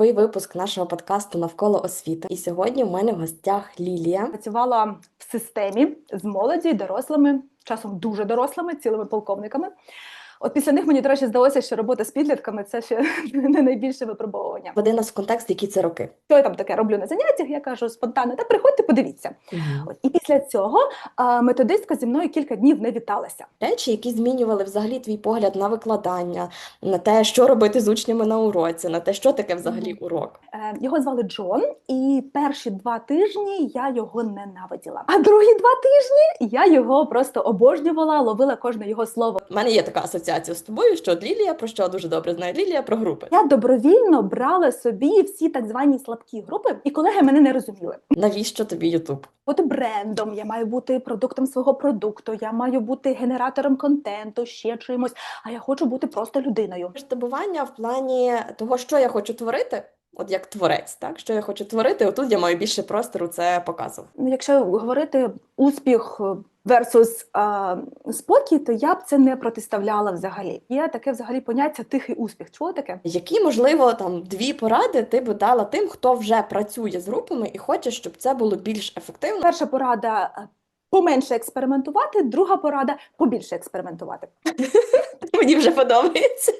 Новий випуск нашого подкасту навколо освіти. І сьогодні у мене в гостях Лілія. працювала в системі з молоді, дорослими, часом дуже дорослими, цілими полковниками. От після них мені, до речі, здалося, що робота з підлітками це ще не найбільше випробовування. Веди нас в контекст, які це роки. Що я там таке роблю на заняттях? Я кажу спонтанно, та приходьте, подивіться. От і після цього а, методистка зі мною кілька днів не віталася. Речі, які змінювали взагалі твій погляд на викладання, на те, що робити з учнями на уроці, на те, що таке взагалі урок. Е, Його звали Джон, і перші два тижні я його ненавиділа. А другі два тижні я його просто обожнювала, ловила кожне його слово. У мене є така асоціація з тобою, що от Лілія, про що дуже добре знає Лілія, про групи. Я добровільно брала собі всі так звані слабкі групи, і колеги мене не розуміли. Навіщо тобі Ютуб? Бути брендом, я маю бути продуктом свого продукту, я маю бути генератором контенту, ще чимось. А я хочу бути просто людиною. Масштабування в плані того, що я хочу творити, от як творець, так що я хочу творити, отут я маю більше простору це показувати. Ну, якщо говорити успіх versus а, спокій, то я б це не протиставляла взагалі. Є таке взагалі поняття тихий успіх. Чули таке? Які, можливо, там дві поради ти би дала тим, хто вже працює з групами і хоче, щоб це було більш ефективно? Перша порада. е, Поменше експериментувати, друга порада побільше експериментувати. Мені вже подобається.